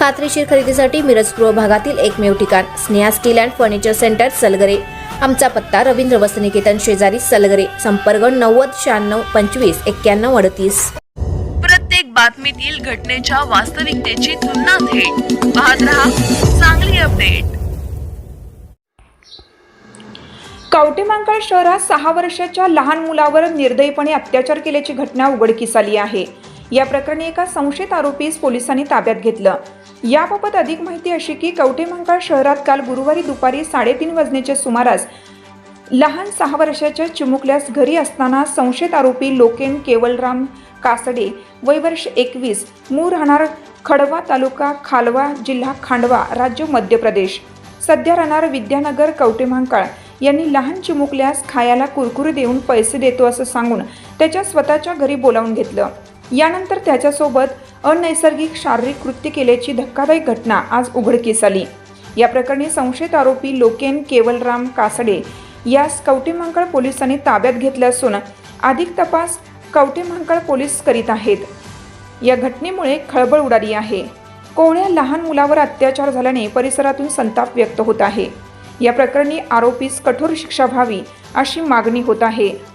खात्रीशीर खरेदीसाठी मिरज पूर्व भागातील एकमेव ठिकाण Sneha steel and furniture centre Salgare. आमचा पत्ता रवींद्र वसनिकेतन शेजारी सलगरे संपर्क नव्वद शहाण्णव पंचवीस एक्क्याण्णव अडतीस. प्रत्येक बातमीतील घटनेच्या वास्तविकतेची तुलना थेट. पाहत रहा चांगली अपडेट. कवटेमांकाळ शहरात सहा वर्षाच्या लहान मुलावर निर्दयीपणे अत्याचार केल्याची घटना उघडकीस आली आहे. या प्रकरणी एका संशयित आरोपीस पोलिसांनी ताब्यात घेतलं. याबाबत अधिक माहिती अशी की कवटेमांकाळ शहरात काल गुरुवारी दुपारी साडेतीन वाजण्याच्या सुमारास लहान सहा वर्षाच्या चिमुकल्यास घरी असताना संशयित आरोपी लोकेन केवलराम कासडे वय वर्ष एकवीस मूळ राहणार खडवा तालुका खालवा जिल्हा खांडवा राज्य मध्य प्रदेश. सध्या राहणार विद्यानगर कवटेमहांकाळ यांनी लहान चिमुकल्यास खायाला कुरकुरी देऊन पैसे देतो असं सांगून त्याच्या स्वतःच्या घरी बोलावून घेतलं. यानंतर त्याच्यासोबत अनैसर्गिक शारीरिक कृत्य केल्याची धक्कादायक घटना आज उघडकीस आली. या प्रकरणी संशयित आरोपी लोकेन केवलराम कासडे यास कवटेमंकळ पोलिसांनी ताब्यात घेतले असून अधिक तपास कवटेमंकळ पोलीस करीत आहेत. या घटनेमुळे खळबळ उडाली आहे. कोवळ्या लहान मुलावर अत्याचार झाल्याने परिसरातून संताप व्यक्त होत आहे. या प्रकरणी आरोपीस कठोर शिक्षा व्हावी अशी मागणी होत आहे.